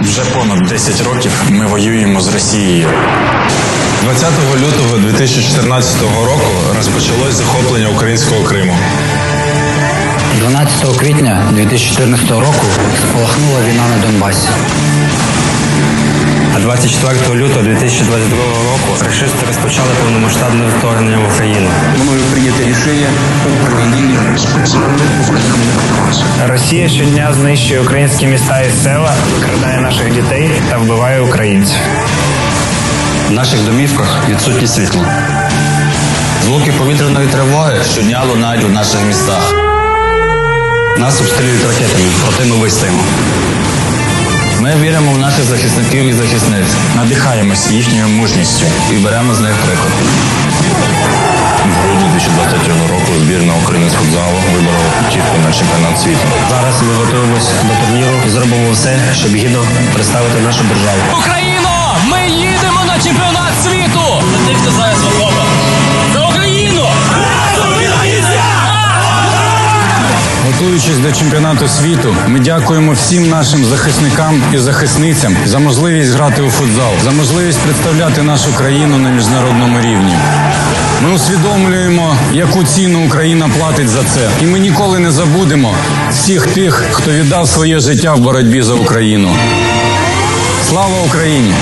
Вже понад 10 років ми воюємо з Росією. 20 лютого 2014 року розпочалось захоплення українського Криму. 12 квітня 2014 року спалахнула війна на Донбасі. А 24 лютого 2022 року рашисти розпочали повномасштабне вторгнення в Україну. мною прийнято рішення у проведенні спеціальної воєнної операції. Росія щодня знищує українські міста і села, крадає наших дітей та вбиває українців. В наших домівках відсутні світло. Звуки повітряної тривоги щодня лунають у наших містах. Нас обстрілюють ракетами, проте ми вистоїмо. Ми віримо в наших захисників і захисниць Надихаємось їхньою мужністю. і беремо з них приклад. Футзалу виборола путівку на чемпіонат світу. Зараз ми готуємося до турніру і зробимо все, щоб гідно представити нашу державу. Україно! Ми їдемо на чемпіонат світу! За тих, хто зараз в. За Україну! Готуючись до чемпіонату світу, ми дякуємо всім нашим захисникам і захисницям за можливість грати у футзал, за можливість представляти нашу країну на міжнародному рівні. Ми усвідомлюємо, яку ціну Україна платить за це, і ми ніколи не забудемо всіх тих, хто віддав своє життя в боротьбі за Україну. Слава Україні!